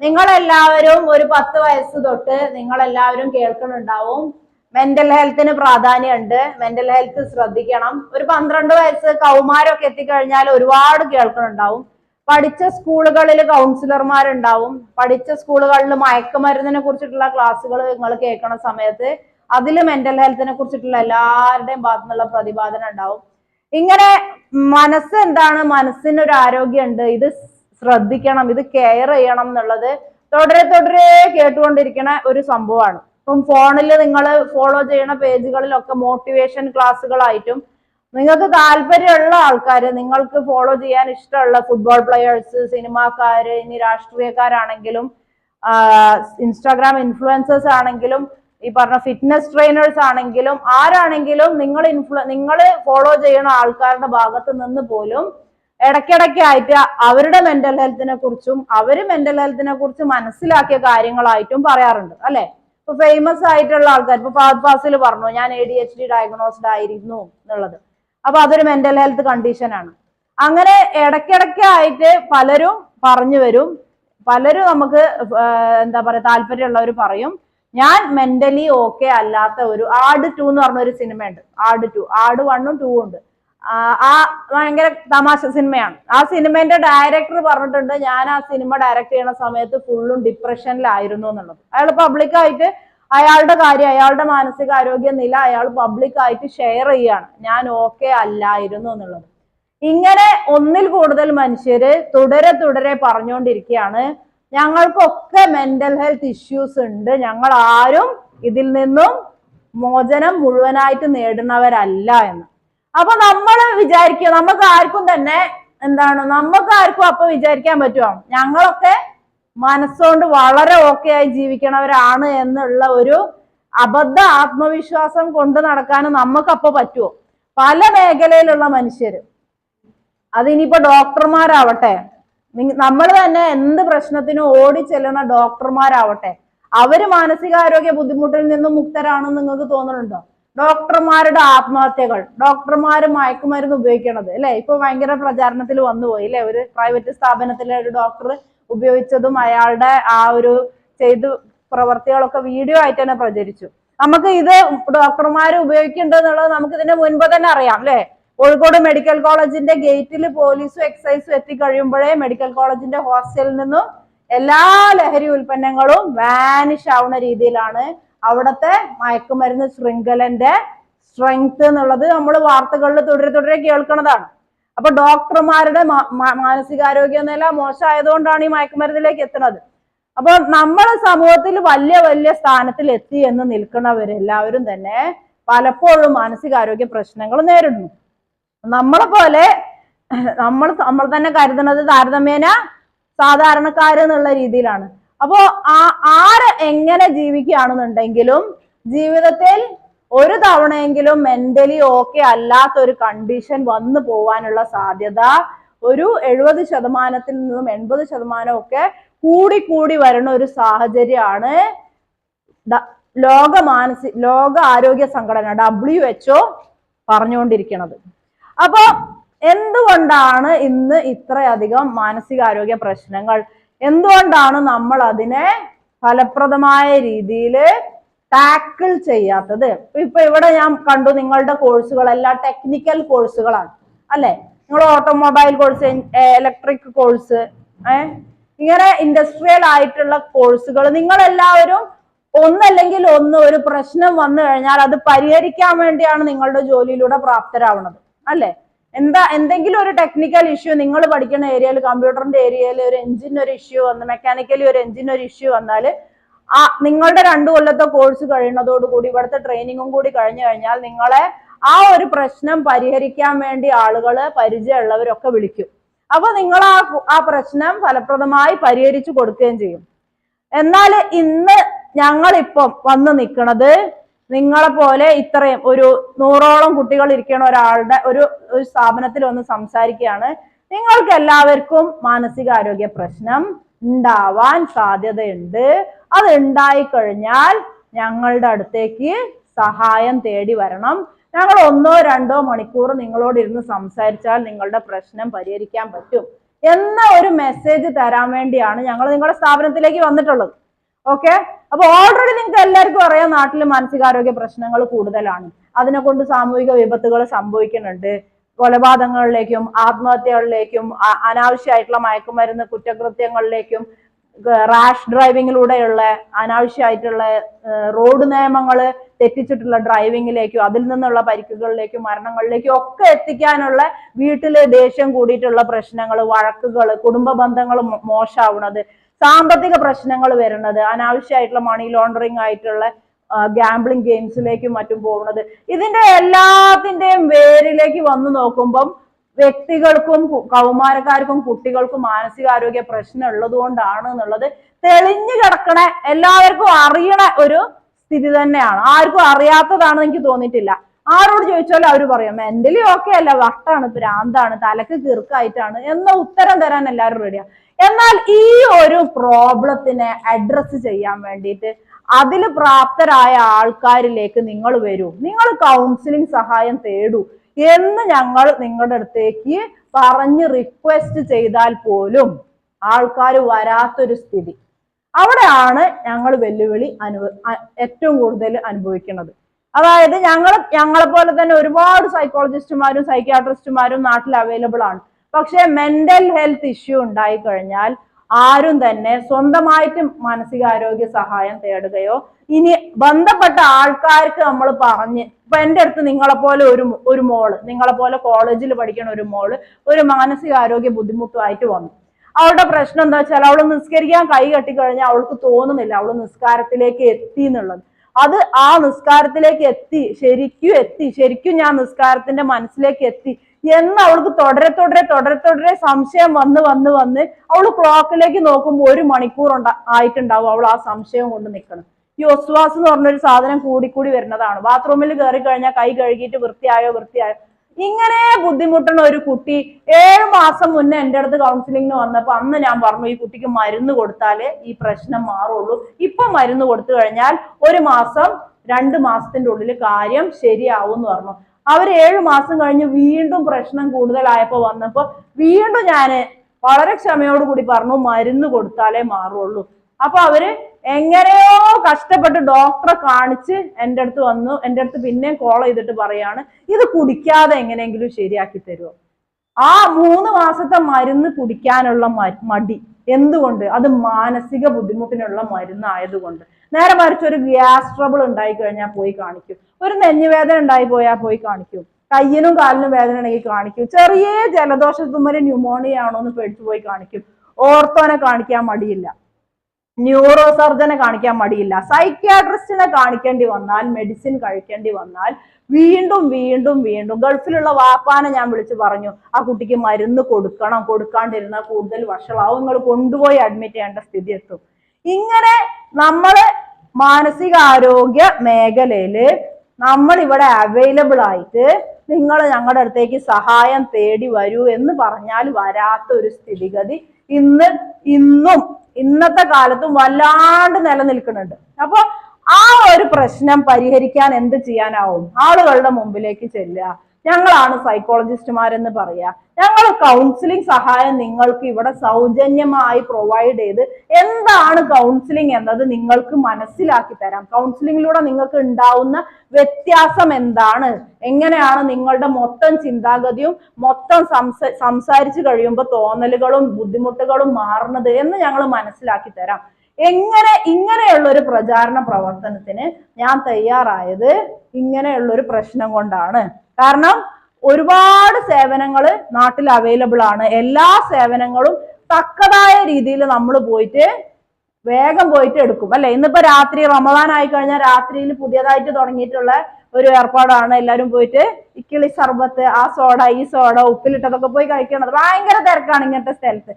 നിങ്ങളെല്ലാവരും ഒരു പത്ത് വയസ്സ് തൊട്ട് നിങ്ങളെല്ലാവരും കേൾക്കുന്നുണ്ടാവും. മെന്റൽ ഹെൽത്തിന് പ്രാധാന്യമുണ്ട്. മെന്റൽ ഹെൽത്ത് ശ്രദ്ധിക്കണം. ഒരു പന്ത്രണ്ട് വയസ്സ് കൗമാരമൊക്കെ എത്തിക്കഴിഞ്ഞാൽ ഒരുപാട് കേൾക്കുന്നുണ്ടാവും. പഠിച്ച സ്കൂളുകളിൽ കൗൺസിലർമാരുണ്ടാവും പഠിച്ച സ്കൂളുകളിൽ മയക്കുമരുന്നിനെ കുറിച്ചിട്ടുള്ള ക്ലാസ്സുകൾ നിങ്ങൾ കേൾക്കണ സമയത്ത് അതിൽ മെന്റൽ ഹെൽത്തിനെ കുറിച്ചിട്ടുള്ള എല്ലാവരുടെയും ഭാഗത്തു നിന്നുള്ള പ്രതിപാദനം ഉണ്ടാവും. ഇങ്ങനെ മനസ്സ് എന്താണ്? മനസ്സിന് ഒരു ആരോഗ്യമുണ്ട്. ഇത് ശ്രദ്ധിക്കണം ഇത് കെയർ ചെയ്യണം എന്നുള്ളത് തുടരെ തുടരെ കേട്ടുകൊണ്ടിരിക്കുന്ന ഒരു സംഭവമാണ്. ഇപ്പം ഫോണിൽ നിങ്ങൾ ഫോളോ ചെയ്യുന്ന പേജുകളിലൊക്കെ മോട്ടിവേഷൻ ക്ലാസ്സുകളായിട്ടും നിങ്ങൾക്ക് താല്പര്യമുള്ള ആൾക്കാർ നിങ്ങൾക്ക് ഫോളോ ചെയ്യാൻ ഇഷ്ടമുള്ള ഫുട്ബോൾ പ്ലെയേഴ്സ് സിനിമാക്കാര് ഇനി രാഷ്ട്രീയക്കാരാണെങ്കിലും ഇൻസ്റ്റാഗ്രാം ഇൻഫ്ലുവൻസേഴ്സ് ആണെങ്കിലും ഈ പറഞ്ഞ ഫിറ്റ്നസ് ട്രെയിനേഴ്സ് ആണെങ്കിലും ആരാണെങ്കിലും നിങ്ങൾ ഇൻഫ്ലു നിങ്ങൾ ഫോളോ ചെയ്യുന്ന ആൾക്കാരുടെ ഭാഗത്ത് നിന്ന് പോലും ഇടയ്ക്കിടയ്ക്കായിട്ട് അവരുടെ മെന്റൽ ഹെൽത്തിനെ കുറിച്ചും അവർ മെന്റൽ ഹെൽത്തിനെ കുറിച്ച് മനസ്സിലാക്കിയ കാര്യങ്ങളായിട്ടും പറയാറുണ്ട് അല്ലെ? ഇപ്പൊ ഫേമസ് ആയിട്ടുള്ള ആൾക്കാർ ഇപ്പൊ ഫാദ് ഫാസിൽ പറഞ്ഞു ഞാൻ A D H D diagnosed ആയിരുന്നു എന്നുള്ളത്. അപ്പൊ അതൊരു മെന്റൽ ഹെൽത്ത് കണ്ടീഷൻ ആണ്. അങ്ങനെ ഇടയ്ക്കിടയ്ക്കായിട്ട് പലരും പറഞ്ഞു വരും. പലരും നമുക്ക് എന്താ പറയാ താല്പര്യമുള്ളവർ പറയും ഞാൻ മെന്റലി ഓക്കെ അല്ലാത്ത ഒരു ആട് ടു എന്ന് പറഞ്ഞ ഒരു സിനിമയുണ്ട് ആട് ടു ആട് വണ്ണും ടൂ ഉണ്ട്. ആ ഭയങ്കര തമാശ സിനിമയാണ്. ആ സിനിമേന്റെ ഡയറക്ടർ പറഞ്ഞിട്ടുണ്ട് ഞാൻ ആ സിനിമ ഡയറക്ട് ചെയ്യുന്ന സമയത്ത് ഫുള്ളും ഡിപ്രഷനിലായിരുന്നു എന്നുള്ളത്. അയാൾ പബ്ലിക്കായിട്ട് അയാളുടെ കാര്യം അയാളുടെ മാനസികാരോഗ്യ നില അയാൾ പബ്ലിക്കായിട്ട് ഷെയർ ചെയ്യാണ്. ഞാൻ ഓക്കെ അല്ലായിരുന്നു എന്നുള്ളത്. ഇങ്ങനെ ഒന്നിൽ കൂടുതൽ മനുഷ്യര് തുടരെ തുടരെ പറഞ്ഞുകൊണ്ടിരിക്കുകയാണ്. ഞങ്ങൾക്കൊക്കെ മെന്റൽ ഹെൽത്ത് ഇഷ്യൂസ് ഉണ്ട്. ഞങ്ങൾ ആരും ഇതിൽ നിന്നും മോചനം മുഴുവനായിട്ട് നേടുന്നവരല്ല എന്ന്. അപ്പൊ നമ്മൾ വിചാരിക്കുക നമുക്ക് ആർക്കും തന്നെ എന്താണ് നമുക്ക് ആർക്കും അപ്പൊ വിചാരിക്കാൻ പറ്റുമോ ഞങ്ങളൊക്കെ മനസ്സുകൊണ്ട് വളരെ ഓക്കെ ആയി ജീവിക്കണവരാണ് എന്നുള്ള ഒരു അബദ്ധ ആത്മവിശ്വാസം കൊണ്ട് നടക്കാനും നമുക്കപ്പോ പറ്റുമോ പല മേഖലയിലുള്ള മനുഷ്യര്. അതിനിപ്പോ ഡോക്ടർമാരാവട്ടെ നമ്മൾ തന്നെ എന്ത് പ്രശ്നത്തിനും ഓടി ചെല്ലുന്ന ഡോക്ടർമാരാവട്ടെ അവർ മാനസികാരോഗ്യ ബുദ്ധിമുട്ടിൽ നിന്നും മുക്തരാണെന്ന് നിങ്ങൾക്ക് തോന്നുന്നുണ്ടോ ഡോക്ടർമാരുടെ ആത്മഹത്യകൾ ഡോക്ടർമാര് മയക്കുമരുന്ന് ഉപയോഗിക്കണത് അല്ലെ? ഇപ്പൊ ഭയങ്കര പ്രചാരണത്തിൽ വന്നുപോയി അല്ലെ? ഒരു പ്രൈവറ്റ് സ്ഥാപനത്തിലെ ഒരു ഡോക്ടർ ഉപയോഗിച്ചതും അയാളുടെ ആ ഒരു ചെയ്തു പ്രവർത്തികളൊക്കെ വീഡിയോ ആയിട്ട് തന്നെ പ്രചരിച്ചു. നമുക്ക് ഇത് ഡോക്ടർമാർ ഉപയോഗിക്കേണ്ടതെന്നുള്ളത് നമുക്ക് ഇതിന്റെ മുൻപ് തന്നെ അറിയാം അല്ലെ? കോഴിക്കോട് മെഡിക്കൽ കോളേജിന്റെ ഗേറ്റിൽ പോലീസും എക്സൈസും എത്തിക്കഴിയുമ്പോഴേ മെഡിക്കൽ കോളേജിന്റെ ഹോസ്റ്റലിൽ നിന്നും എല്ലാ ലഹരി ഉൽപ്പന്നങ്ങളും വാനിഷ് ആവുന്ന രീതിയിലാണ് അവിടുത്തെ മയക്കുമരുന്ന് ശൃംഖലന്റെ സ്ട്രെങ്ത് എന്നുള്ളത് നമ്മൾ വാർത്തകളിൽ തുടരെ തുടരെ കേൾക്കുന്നതാണ് അപ്പൊ ഡോക്ടർമാരുടെ മാനസികാരോഗ്യ നില മോശമായതുകൊണ്ടാണ് ഈ മയക്കുമരുന്നിലേക്ക് എത്തുന്നത്. അപ്പൊ നമ്മുടെ സമൂഹത്തിൽ വലിയ വലിയ സ്ഥാനത്തിൽ എത്തി എന്ന് നിൽക്കുന്നവരെല്ലാവരും തന്നെ പലപ്പോഴും മാനസികാരോഗ്യ പ്രശ്നങ്ങൾ നേരിടുന്നു. നമ്മളെ പോലെ നമ്മൾ നമ്മൾ തന്നെ കരുതുന്നത് താരതമ്യേന സാധാരണക്കാരെന്നുള്ള രീതിയിലാണ്. അപ്പോ ആ ആര് എങ്ങനെ ജീവിക്കുകയാണെന്നുണ്ടെങ്കിലും ജീവിതത്തിൽ ഒരു തവണയെങ്കിലും മെന്റലി ഓക്കെ അല്ലാത്ത ഒരു കണ്ടീഷൻ വന്നു പോവാനുള്ള സാധ്യത ഒരു എഴുപത് ശതമാനത്തിൽ നിന്നും എൺപത് ശതമാനം ഒക്കെ കൂടി കൂടി വരുന്ന ഒരു സാഹചര്യമാണ് ലോക മാനസി ലോക ആരോഗ്യ സംഘടന ഡബ്ല്യു എച്ച്ഒ പറഞ്ഞുകൊണ്ടിരിക്കുന്നത് അപ്പോ എന്തുകൊണ്ടാണ് ഇന്ന് ഇത്രയധികം മാനസികാരോഗ്യ പ്രശ്നങ്ങൾ? എന്തുകൊണ്ടാണ് നമ്മൾ അതിനെ ഫലപ്രദമായ രീതിയിൽ ടാക്കിൾ ചെയ്യാത്തത്. ഇപ്പൊ ഇവിടെ ഞാൻ കണ്ടു നിങ്ങളുടെ കോഴ്സുകളെല്ലാം ടെക്നിക്കൽ കോഴ്സുകളാണ്. അല്ലെ? നിങ്ങൾ ഓട്ടോമൊബൈൽ കോഴ്സ് ഇലക്ട്രിക് കോഴ്സ് ഏഹ് ഇങ്ങനെ ഇൻഡസ്ട്രിയൽ ആയിട്ടുള്ള കോഴ്സുകൾ നിങ്ങൾ എല്ലാവരും ഒന്നല്ലെങ്കിൽ ഒന്ന് ഒരു പ്രശ്നം വന്നു കഴിഞ്ഞാൽ അത് പരിഹരിക്കാൻ വേണ്ടിയാണ് നിങ്ങളുടെ ജോലിയിലൂടെ പ്രാപ്തരാവുന്നത് അല്ലെ? എന്താ എന്തെങ്കിലും ഒരു ടെക്നിക്കൽ ഇഷ്യൂ നിങ്ങൾ പഠിക്കുന്ന ഏരിയയിൽ കമ്പ്യൂട്ടറിന്റെ ഏരിയയിൽ ഒരു എഞ്ചിന് ഒരു ഇഷ്യൂ വന്ന് മെക്കാനിക്കലി ഒരു എഞ്ചിന് ഒരു ഇഷ്യൂ വന്നാൽ ആ നിങ്ങളുടെ രണ്ടു കൊല്ലത്തെ കോഴ്സ് കഴിയുന്നതോടുകൂടി ഇവിടുത്തെ ട്രെയിനിങ്ങും കൂടി കഴിഞ്ഞു കഴിഞ്ഞാൽ നിങ്ങളെ ആ ഒരു പ്രശ്നം പരിഹരിക്കാൻ വേണ്ടി ആളുകൾ പരിചയമുള്ളവരൊക്കെ വിളിക്കും. അപ്പൊ നിങ്ങൾ ആ ആ പ്രശ്നം ഫലപ്രദമായി പരിഹരിച്ചു കൊടുക്കുകയും ചെയ്യും. എന്നാൽ ഇന്ന് ഞങ്ങളിപ്പം വന്ന് നിൽക്കുന്നത് നിങ്ങളെ പോലെ ഇത്രയും ഒരു നൂറോളം കുട്ടികൾ ഇരിക്കുന്ന ഒരാളുടെ ഒരു ഒരു സ്ഥാപനത്തിൽ ഒന്ന് സംസാരിക്കുകയാണ്. നിങ്ങൾക്ക് എല്ലാവർക്കും മാനസികാരോഗ്യ പ്രശ്നം ഉണ്ടാവാൻ സാധ്യതയുണ്ട്. അത് ഉണ്ടായിക്കഴിഞ്ഞാൽ ഞങ്ങളുടെ അടുത്തേക്ക് സഹായം തേടി വരണം. ഞങ്ങൾ ഒന്നോ രണ്ടോ മണിക്കൂർ നിങ്ങളോട് ഇരുന്ന് സംസാരിച്ചാൽ നിങ്ങളുടെ പ്രശ്നം പരിഹരിക്കാൻ പറ്റും. എന്ന ഒരു മെസ്സേജ് തരാൻ വേണ്ടിയാണ് ഞങ്ങൾ നിങ്ങളുടെ സ്ഥാപനത്തിലേക്ക് വന്നിട്ടുള്ളത്. ഓക്കെ അപ്പൊ ഓൾറെഡി നിങ്ങൾക്ക് എല്ലാവർക്കും അറിയാം നാട്ടിൽ മാനസികാരോഗ്യ പ്രശ്നങ്ങൾ കൂടുതലാണ്. അതിനെ കൊണ്ട് സാമൂഹിക വിപത്തുകൾ സംഭവിക്കുന്നുണ്ട്. കൊലപാതകങ്ങളിലേക്കും ആത്മഹത്യകളിലേക്കും അനാവശ്യമായിട്ടുള്ള മയക്കുമരുന്ന് കുറ്റകൃത്യങ്ങളിലേക്കും റാഷ് ഡ്രൈവിങ്ങിലൂടെയുള്ള അനാവശ്യമായിട്ടുള്ള റോഡ് നിയമങ്ങൾ തെറ്റിച്ചിട്ടുള്ള ഡ്രൈവിങ്ങിലേക്കും അതിൽ നിന്നുള്ള പരിക്കുകളിലേക്കും മരണങ്ങളിലേക്കും ഒക്കെ എത്തിക്കാനുള്ള വീട്ടിലെ ദേഷ്യം കൂടിയിട്ടുള്ള പ്രശ്നങ്ങൾ വഴക്കുകൾ കുടുംബ ബന്ധങ്ങൾ മോശമാവുന്നത് സാമ്പത്തിക പ്രശ്നങ്ങൾ വരുന്നത് അനാവശ്യമായിട്ടുള്ള മണി ലോണ്ടറിങ് ആയിട്ടുള്ള ഗാംബ്ലിംഗ് ഗെയിംസിലേക്കും മറ്റും പോകുന്നത്. ഇതിന്റെ എല്ലാത്തിന്റെയും വേരിലേക്ക് വന്നു നോക്കുമ്പം വ്യക്തികൾക്കും കൗമാരക്കാർക്കും കുട്ടികൾക്കും മാനസികാരോഗ്യ പ്രശ്നം ഉള്ളത് കൊണ്ടാണ് എന്നുള്ളത് തെളിഞ്ഞു കിടക്കണ എല്ലാവർക്കും അറിയണ ഒരു സ്ഥിതി തന്നെയാണ്. ആർക്കും അറിയാത്തതാണെന്ന് എനിക്ക് തോന്നിയിട്ടില്ല. ആരോട് ചോദിച്ചാലും അവർ പറയും മെന്റലി ഓക്കെ അല്ല വട്ടാണ് ഭ്രാന്താണ് തലക്ക് കിറുക്കായിട്ടാണ് എന്ന ഉത്തരം തരാൻ എല്ലാവരും റെഡിയാ എന്നാൽ ഈ ഒരു പ്രോബ്ലത്തിനെ അഡ്രസ്സ് ചെയ്യാൻ വേണ്ടിയിട്ട് അതിൽ പ്രാപ്തരായ ആൾക്കാരിലേക്ക് നിങ്ങൾ വരൂ. നിങ്ങൾ കൗൺസിലിംഗ് സഹായം തേടൂ എന്ന് ഞങ്ങൾ നിങ്ങളുടെ അടുത്തേക്ക് പറഞ്ഞ് റിക്വസ്റ്റ് ചെയ്താൽ പോലും ആൾക്കാർ വരാത്തൊരു സ്ഥിതി. അവിടെയാണ് ഞങ്ങൾ വെല്ലുവിളി അനുഭവ ഏറ്റവും കൂടുതൽ അനുഭവിക്കുന്നത്. അതായത് ഞങ്ങൾ ഞങ്ങളെ പോലെ തന്നെ ഒരുപാട് സൈക്കോളജിസ്റ്റുമാരും സൈക്യാട്രിസ്റ്റുമാരും നാട്ടിൽ അവൈലബിൾ ആണ്. പക്ഷെ മെന്റൽ ഹെൽത്ത് ഇഷ്യൂ ഉണ്ടായി കഴിഞ്ഞാൽ ആരും തന്നെ സ്വന്തമായിട്ട് മാനസികാരോഗ്യ സഹായം തേടുകയോ ഇനി ബന്ധപ്പെട്ട ആൾക്കാർക്ക് നമ്മൾ പറഞ്ഞ് ഇപ്പൊ എന്റെ അടുത്ത് നിങ്ങളെ പോലെ ഒരു ഒരു മോൾ നിങ്ങളെ പോലെ കോളേജിൽ പഠിക്കണ ഒരു മോൾ ഒരു മാനസികാരോഗ്യ ബുദ്ധിമുട്ടുമായിട്ട് വന്നു. അവളുടെ പ്രശ്നം എന്താ വെച്ചാൽ അവൾ നിസ്കരിക്കാൻ കൈ കെട്ടിക്കഴിഞ്ഞാൽ അവൾക്ക് തോന്നുന്നില്ല അവൾ നിസ്കാരത്തിലേക്ക് എത്തി എന്നുള്ളത്. അത് ആ നിസ്കാരത്തിലേക്ക് എത്തി ശരിക്കും എത്തി ശരിക്കും ഞാൻ നിസ്കാരത്തിന്റെ മനസ്സിലേക്ക് എത്തി. എന്ന് അവൾക്ക് തുടരെ തുടരെ തുടരെ തുടരെ സംശയം വന്ന് വന്ന് വന്ന് അവൾ ക്ലോക്കിലേക്ക് നോക്കുമ്പോൾ ഒരു മണിക്കൂർ ഉണ്ടാ ആയിട്ടുണ്ടാവും അവൾ ആ സംശയം കൊണ്ട് നിൽക്കണം ഈ ഒസ്വാസ് എന്ന് പറഞ്ഞൊരു സാധനം കൂടിക്കൂടി വരുന്നതാണ്. ബാത്റൂമിൽ കയറി കഴിഞ്ഞാൽ കൈ കഴുകിയിട്ട് വൃത്തിയായോ വൃത്തിയായോ? ഇങ്ങനെ ബുദ്ധിമുട്ടുന്ന ഒരു കുട്ടി ഏഴ് മാസം മുന്നേ എന്റെ അടുത്ത് കൗൺസിലിംഗിന് വന്നപ്പോൾ അന്ന് ഞാൻ പറഞ്ഞു ഈ കുട്ടിക്ക് മരുന്ന് കൊടുത്താലേ ഈ പ്രശ്നം മാറുള്ളൂ. ഇപ്പൊ മരുന്ന് കൊടുത്തു കഴിഞ്ഞാൽ ഒരു മാസം രണ്ട് മാസത്തിന്റെ ഉള്ളിൽ കാര്യം ശരിയാവും എന്ന് പറഞ്ഞു. അവർ ഏഴ് മാസം കഴിഞ്ഞ് വീണ്ടും പ്രശ്നം കൂടുതലായപ്പോ വന്നപ്പോ വീണ്ടും ഞാൻ വളരെ ക്ഷമയോട് കൂടി പറഞ്ഞു മരുന്ന് കൊടുത്താലേ മാറുള്ളൂ. അപ്പൊ അവർ എങ്ങനെയോ കഷ്ടപ്പെട്ട് ഡോക്ടറെ കാണിച്ച് എന്റെ അടുത്ത് വന്നു എന്റെ അടുത്ത് പിന്നെയും കോൾ ചെയ്തിട്ട് പറയാണ് ഇത് കുടിക്കാതെ എങ്ങനെയെങ്കിലും ശരിയാക്കി തരുമോ ആ മൂന്ന് മാസത്തെ മരുന്ന് കുടിക്കാനുള്ള മടി എന്തുകൊണ്ട്? അത് മാനസിക ബുദ്ധിമുട്ടിനുള്ള മരുന്നായതുകൊണ്ട്. നേരെ മറിച്ച് ഒരു ഗ്യാസ് ട്രബിൾ ഉണ്ടായി കഴിഞ്ഞാൽ പോയി കാണിക്കും. ഒരു നെഞ്ഞുവേദന ഉണ്ടായി പോയാൽ പോയി കാണിക്കും. കയ്യിനും കാലിനും വേദന ഉണ്ടെങ്കിൽ കാണിക്കും. ചെറിയ ജലദോഷ തുമ്മൽ ന്യൂമോണിയ ആണോ എന്ന് പേടിച്ചു പോയി കാണിക്കും. ഓർത്തോനെ കാണിക്കാൻ മടിയില്ല. ന്യൂറോ സർജനെ കാണിക്കാൻ മടിയില്ല. സൈക്യാട്രിസ്റ്റിനെ കാണിക്കേണ്ടി വന്നാൽ മെഡിസിൻ കഴിക്കേണ്ടി വന്നാൽ വീണ്ടും വീണ്ടും വീണ്ടും ഗൾഫിലുള്ള വാപ്പാനെ ഞാൻ വിളിച്ച് പറഞ്ഞു ആ കുട്ടിക്ക് മരുന്ന് കൊടുക്കണം. കൊടുക്കാണ്ടിരുന്നാൽ കൂടുതൽ വഷളാവും. നിങ്ങൾ കൊണ്ടുപോയി അഡ്മിറ്റ് ചെയ്യേണ്ട സ്ഥിതി എത്തും. ഇങ്ങനെ നമ്മൾ മാനസികാരോഗ്യ മേഖലയിൽ നമ്മൾ ഇവിടെ അവൈലബിൾ ആയിട്ട് നിങ്ങൾ ഞങ്ങളുടെ അടുത്തേക്ക് സഹായം തേടി വരൂ എന്ന് പറഞ്ഞാൽ വരാത്ത ഒരു സ്ഥിതിഗതി ഇന്ന് ഇന്നും ഇന്നത്തെ കാലത്തും വല്ലാണ്ട് നിലനിൽക്കുന്നുണ്ട്. അപ്പൊ ആ ഒരു പ്രശ്നം പരിഹരിക്കാൻ എന്ത് ചെയ്യാനാവും? ആളുകളുടെ മുമ്പിലേക്ക് ചെല്ലുക. ഞങ്ങളാണ് സൈക്കോളജിസ്റ്റുമാരെന്ന് പറയാ. ഞങ്ങൾ കൗൺസിലിംഗ് സഹായം നിങ്ങൾക്ക് ഇവിടെ സൗജന്യമായി പ്രൊവൈഡ് ചെയ്ത് എന്താണ് കൗൺസിലിംഗ് എന്നത് നിങ്ങൾക്ക് മനസ്സിലാക്കി തരാം. കൗൺസിലിംഗിലൂടെ നിങ്ങൾക്ക് ഉണ്ടാവുന്ന വ്യത്യാസം എന്താണ്? എങ്ങനെയാണ് നിങ്ങളുടെ മൊത്തം ചിന്താഗതിയും മൊത്തം സംസ സംസാരിച്ചു കഴിയുമ്പോൾ തോന്നലുകളും ബുദ്ധിമുട്ടുകളും മാറുന്നത് എന്ന് ഞങ്ങൾ മനസ്സിലാക്കി തരാം. എങ്ങനെ ഇങ്ങനെയുള്ള ഒരു പ്രചാരണ പ്രവർത്തനത്തിന് ഞാൻ തയ്യാറായത് ഇങ്ങനെയുള്ള ഒരു പ്രശ്നം കൊണ്ടാണ്. കാരണം ഒരുപാട് സേവനങ്ങൾ നാട്ടിൽ അവൈലബിൾ ആണ്. എല്ലാ സേവനങ്ങളും തക്കതായ രീതിയിൽ നമ്മൾ പോയിട്ട് വേഗം പോയിട്ട് എടുക്കും. അല്ലെ? ഇന്നിപ്പോ രാത്രി റമദാൻ ആയി കഴിഞ്ഞാൽ രാത്രിയിൽ പുതിയതായിട്ട് തുടങ്ങിയിട്ടുള്ള ഒരു ഏർപ്പാടാണ്. എല്ലാവരും പോയിട്ട് ഇക്കിളി സർബത്ത് ആ സോഡ ഈ സോഡ ഉപ്പിലിട്ടതൊക്കെ പോയി കഴിക്കണത് ഭയങ്കര തിരക്കാണ് ഇങ്ങനത്തെ സ്ഥലത്ത്.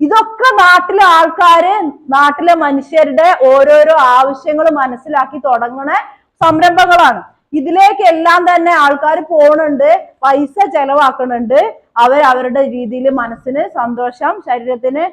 ഇതൊക്കെ നാട്ടിലെ ആൾക്കാര് നാട്ടിലെ മനുഷ്യരുടെ ഓരോരോ ആവശ്യങ്ങൾ മനസ്സിലാക്കി തുടങ്ങുന്ന സംരംഭങ്ങളാണ്. ഇതിലേക്ക് എല്ലാം തന്നെ ആൾക്കാർ പോണുണ്ട് പൈസ ചെലവാക്കുന്നുണ്ട് അവർ അവരുടെ രീതിയിൽ മനസ്സിന് സന്തോഷം ശരീരത്തിന്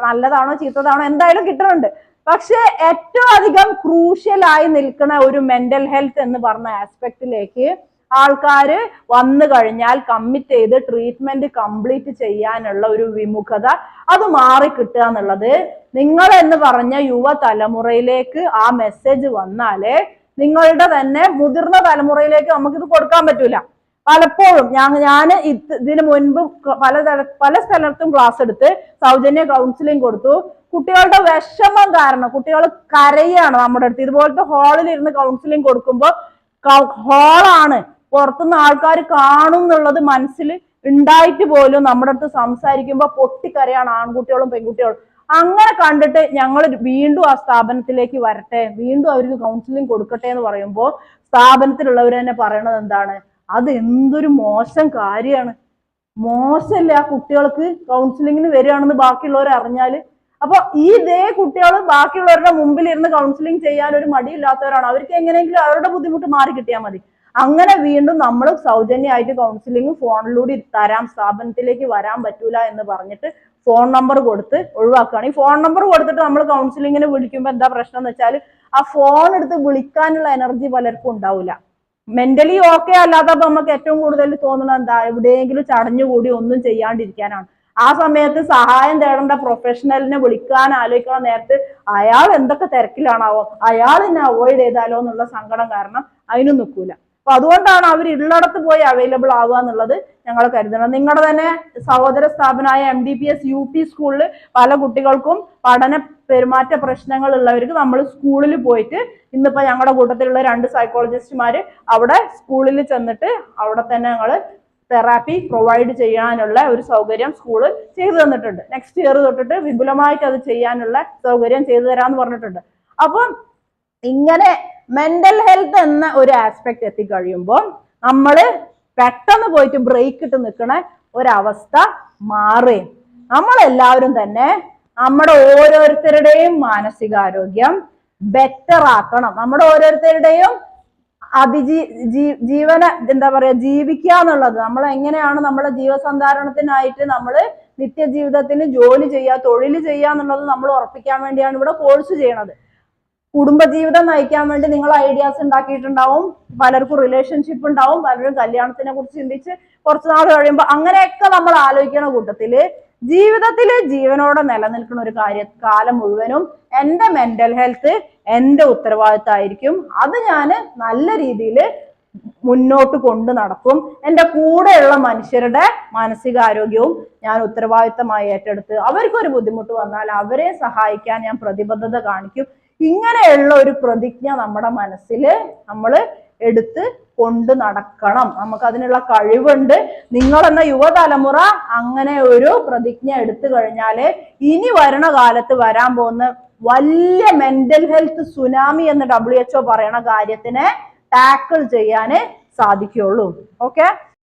നല്ലതാണോ ചീത്തതാണോ എന്തായാലും കിട്ടുന്നുണ്ട് പക്ഷെ ഏറ്റവും അധികം ക്രൂഷ്യലായി നിൽക്കുന്ന ഒരു മെന്റൽ ഹെൽത്ത് എന്ന് പറഞ്ഞ ആസ്പെക്റ്റിലേക്ക് ആൾക്കാർ വന്നു കഴിഞ്ഞാൽ കമ്മിറ്റ് ചെയ്ത് ട്രീറ്റ്മെന്റ് കംപ്ലീറ്റ് ചെയ്യാനുള്ള ഒരു വിമുഖത അത് മാറി കിട്ടുക എന്നുള്ളത് നിങ്ങൾ എന്ന് പറഞ്ഞ യുവതലമുറയിലേക്ക് ആ മെസ്സേജ് വന്നാലേ നിങ്ങളുടെ തന്നെ മുതിർന്ന തലമുറയിലേക്ക് നമുക്കിത് കൊടുക്കാൻ പറ്റൂല. പലപ്പോഴും ഞാൻ ഞാൻ ഇതിനു മുൻപ് പല പല സ്ഥലത്തും ക്ലാസ് എടുത്ത് സൗജന്യ കൗൺസിലിംഗ് കൊടുത്തു. കുട്ടികളുടെ വിഷമം കാരണം കുട്ടികൾ കരയാണ് നമ്മുടെ അടുത്ത്. ഇതുപോലത്തെ ഹാളിൽ ഇരുന്ന് കൗൺസിലിംഗ് കൊടുക്കുമ്പോൾ ഹാളാണ് പുറത്തുനിന്ന് ആൾക്കാർ കാണും എന്നുള്ളത് മനസ്സിൽ ഉണ്ടായിട്ട് പോലും നമ്മുടെ അടുത്ത് സംസാരിക്കുമ്പോൾ പൊട്ടിക്കരയാണ് ആൺകുട്ടികളും പെൺകുട്ടികളും. അങ്ങനെ കണ്ടിട്ട് ഞങ്ങൾ വീണ്ടും ആ സ്ഥാപനത്തിലേക്ക് വരട്ടെ വീണ്ടും അവർക്ക് കൗൺസിലിംഗ് കൊടുക്കട്ടെ എന്ന് പറയുമ്പോൾ സ്ഥാപനത്തിലുള്ളവർ തന്നെ പറയണത് എന്താണ്? അത് എന്തൊരു മോശം കാര്യമാണ്. മോശമല്ലേ ആ കുട്ടികൾക്ക് കൗൺസിലിങ്ങിന് വരികയാണെന്ന് ബാക്കിയുള്ളവർ അറിഞ്ഞാൽ? അപ്പൊ ഈ ഇതേ കുട്ടികൾ ബാക്കിയുള്ളവരുടെ മുമ്പിൽ ഇരുന്ന് കൗൺസിലിംഗ് ചെയ്യാൻ ഒരു മടിയില്ലാത്തവരാണ്. അവർക്ക് എങ്ങനെയെങ്കിലും അവരുടെ ബുദ്ധിമുട്ട് മാറി കിട്ടിയാൽ മതി. അങ്ങനെ വീണ്ടും നമ്മൾ സൗജന്യമായിട്ട് കൗൺസിലിംഗ് ഫോണിലൂടെ തരാം സ്ഥാപനത്തിലേക്ക് വരാൻ പറ്റൂല എന്ന് പറഞ്ഞിട്ട് ഫോൺ നമ്പർ കൊടുത്ത് ഒഴിവാക്കുകയാണ്. ഈ ഫോൺ നമ്പർ കൊടുത്തിട്ട് നമ്മൾ കൗൺസിലിങ്ങിന് വിളിക്കുമ്പോൾ എന്താ പ്രശ്നം എന്ന് വെച്ചാൽ ആ ഫോൺ എടുത്ത് വിളിക്കാനുള്ള എനർജി പലർക്കും ഉണ്ടാവില്ല മെന്റലി ഓക്കെ അല്ലാത്തപ്പോ നമുക്ക് ഏറ്റവും കൂടുതൽ തോന്നുന്നത് എന്താ? എവിടെയെങ്കിലും ചടഞ്ഞുകൂടി ഒന്നും ചെയ്യാണ്ടിരിക്കാനാണ്. ആ സമയത്ത് സഹായം തേടേണ്ട പ്രൊഫഷണലിനെ വിളിക്കാൻ ആലോചിക്കാൻ നേരത്തെ അയാൾ എന്തൊക്കെ തിരക്കിലാണാവോ? അയാൾ എന്നെ അവോയ്ഡ് ചെയ്താലോ എന്നുള്ള സങ്കടം കാരണം അതിനും നിൽക്കൂല. അപ്പൊ അതുകൊണ്ടാണ് അവർ ഉള്ളിടത്ത് പോയി അവൈലബിൾ ആവുക എന്നുള്ളത് ഞങ്ങൾ കരുതണം നിങ്ങളുടെ തന്നെ സഹോദര സ്ഥാപനമായ M D P S U P സ്കൂളിൽ പല കുട്ടികൾക്കും പഠന പെരുമാറ്റ പ്രശ്നങ്ങൾ ഉള്ളവർക്ക് നമ്മൾ സ്കൂളിൽ പോയിട്ട് ഇന്നിപ്പോ ഞങ്ങളുടെ കൂട്ടത്തിലുള്ള രണ്ട് സൈക്കോളജിസ്റ്റുമാര് അവിടെ സ്കൂളിൽ ചെന്നിട്ട് അവിടെ തന്നെ ഞങ്ങൾ തെറാപ്പി പ്രൊവൈഡ് ചെയ്യാനുള്ള ഒരു സൗകര്യം സ്കൂൾ ചെയ്തു തന്നിട്ടുണ്ട്. നെക്സ്റ്റ് ഇയർ തൊട്ടിട്ട് വിപുലമായിട്ട് അത് ചെയ്യാനുള്ള സൗകര്യം ചെയ്തു തരാന്ന് പറഞ്ഞിട്ടുണ്ട്. അപ്പം ഇങ്ങനെ മെന്റൽ ഹെൽത്ത് എന്ന ഒരു ആസ്പെക്ട് എത്തിക്കഴിയുമ്പോൾ നമ്മൾ പെട്ടെന്ന് പോയിട്ട് ബ്രേക്ക് ഇട്ട് നിൽക്കണ ഒരവസ്ഥ മാറുകയും നമ്മളെല്ലാവരും തന്നെ നമ്മുടെ ഓരോരുത്തരുടെയും മാനസികാരോഗ്യം ബെറ്റർ ആക്കണം. നമ്മുടെ ഓരോരുത്തരുടെയും അതിജീ ജീവന എന്താ പറയാ ജീവിക്കുക എന്നുള്ളത്. നമ്മൾ എങ്ങനെയാണ് നമ്മുടെ ജീവസന്ധാരണത്തിനായിട്ട് നമ്മൾ നിത്യജീവിതത്തിന് ജോലി ചെയ്യുക തൊഴിൽ ചെയ്യുക എന്നുള്ളത് നമ്മൾ ഉറപ്പിക്കാൻ വേണ്ടിയാണ് ഇവിടെ കോഴ്സ് ചെയ്യണത്. കുടുംബജീവിതം നയിക്കാൻ വേണ്ടി നിങ്ങൾ ഐഡിയാസ് ഉണ്ടാക്കിയിട്ടുണ്ടാവും. പലർക്കും റിലേഷൻഷിപ്പ് ഉണ്ടാവും. പലരും കല്യാണത്തിനെ കുറിച്ച് ചിന്തിച്ച് കുറച്ച് നാൾ കഴിയുമ്പോൾ അങ്ങനെയൊക്കെ നമ്മൾ ആലോചിക്കണ കൂട്ടത്തിൽ ജീവിതത്തിൽ ജീവനോടെ നിലനിൽക്കുന്ന ഒരു കാര്യ കാലം മുഴുവനും എന്റെ മെന്റൽ ഹെൽത്ത് എന്റെ ഉത്തരവാദിത്തമായിരിക്കും. അത് ഞാൻ നല്ല രീതിയിൽ മുന്നോട്ട് കൊണ്ടു നടക്കും. എന്റെ കൂടെയുള്ള മനുഷ്യരുടെ മാനസികാരോഗ്യവും ഞാൻ ഉത്തരവാദിത്തമായി ഏറ്റെടുത്ത് അവർക്കൊരു ബുദ്ധിമുട്ട് വന്നാൽ അവരെ സഹായിക്കാൻ ഞാൻ പ്രതിബദ്ധത കാണിക്കും. ഇങ്ങനെയുള്ള ഒരു പ്രതിജ്ഞ നമ്മുടെ മനസ്സിൽ നമ്മൾ എടുത്ത് കൊണ്ട് നടക്കണം. നമുക്ക് അതിനുള്ള കഴിവുണ്ട്. നിങ്ങൾ എന്ന യുവതലമുറ അങ്ങനെ ഒരു പ്രതിജ്ഞ എടുത്തു കഴിഞ്ഞാൽ ഇനി വരണ കാലത്ത് വരാൻ പോകുന്ന വലിയ മെന്റൽ ഹെൽത്ത് സുനാമി എന്ന് ഡബ്ല്യു എച്ച്ഒ പറയണ കാര്യത്തിനെ ടാക്കിൾ ചെയ്യാന് സാധിക്കുള്ളൂ. ഓക്കെ